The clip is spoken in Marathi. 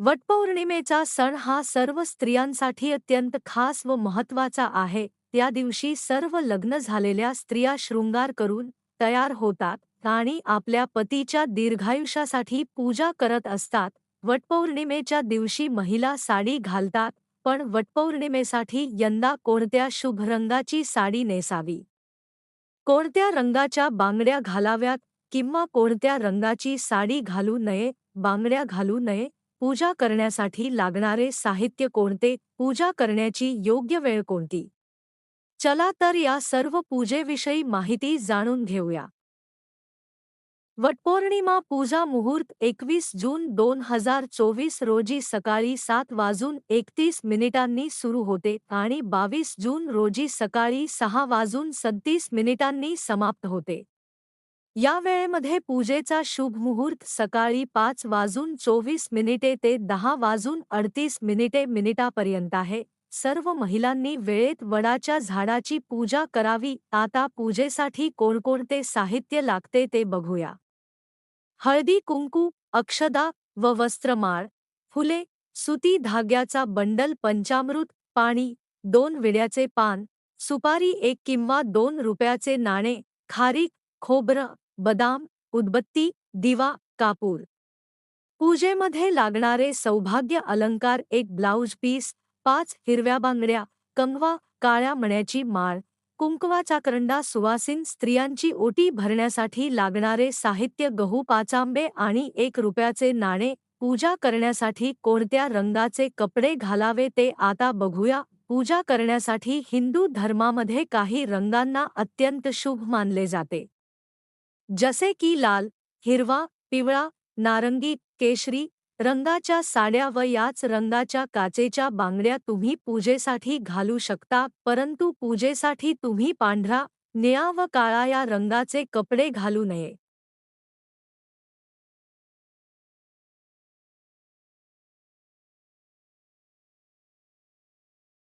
वटपौर्णिमेचा सण हा सर्व स्त्रियांसाठी अत्यंत खास व महत्त्वाचा आहे. त्या दिवशी सर्व लग्न झालेल्या स्त्रिया शृंगार करून तयार होतात आणि आपल्या पतीच्या दीर्घायुष्यासाठी पूजा करत असतात. वटपौर्णिमेच्या दिवशी महिला साडी घालतात पण वटपौर्णिमेसाठी यंदा कोणत्या शुभ रंगाची साडी नेसावी? कोणत्या रंगाच्या बांगड्या घालाव्यात किंवा कोणत्या रंगाची साडी घालू नये बांगड्या घालू नये? पूजा करण्यासाठी लागणारे साहित्य कोणते? पूजा करण्याची योग्य वेळ कोणती? चला तर या सर्व पूजेविषयी माहिती जाणून घेऊया. वटपौर्णिमा पूजा मुहूर्त एकवीस जून दोन हजार चोवीस रोजी सकाळी सात वाजून एकतीस मिनिटांनी सुरू होते आणि बावीस जून रोजी सकाळी सहा वाजून सत्तीस मिनिटांनी समाप्त होते. या वेळेमध्ये पूजेचा शुभ मुहूर्त सकाळी पाच वाजून चोवीस मिनिटे ते दहा वाजून अडतीस मिनिटे मिनिटापर्यंत आहे. सर्व महिलांनी वेळेत वडाच्या झाडाची पूजा करावी. आता पूजेसाठी कोणकोणते साहित्य लागते ते बघूया. हळदी कुंकू अक्षदा व वस्त्रमाळ फुले सुती धाग्याचा बंडल पंचामृत पाणी दोन विड्याचे पान सुपारी एक किंवा दोन रुपयाचे नाणे खारीक खोबरं बदाम उदबत्ती दिवा कापूर. पूजेमध्ये लागणारे सौभाग्य अलंकार एक ब्लाऊज पीस पाच हिरव्या बांगड्या कंगवा काळ्या मण्याची माळ कुंकवाचा करंडा सुवासीन स्त्रियांची ओटी भरण्यासाठी लागणारे साहित्य गहू पाचांबे आणि एक रुपयाचे नाणे पूजा करण्यासाठी कोणत्या रंगाचे कपडे घालावे ते आता बघूया. पूजा करण्यासाठी हिंदू धर्मामध्ये काही रंगांना अत्यंत शुभ मानले जाते. जसे की लाल हिरवा पिवळा नारंगी केशरी रंगाच्या साड्या व याच रंगाच्या काचेच्या बांगड्या तुम्ही पूजेसाठी घालू शकता परंतु पूजेसाठी तुम्ही पांढरा निळा व काळा या रंगाचे कपडे घालू नये.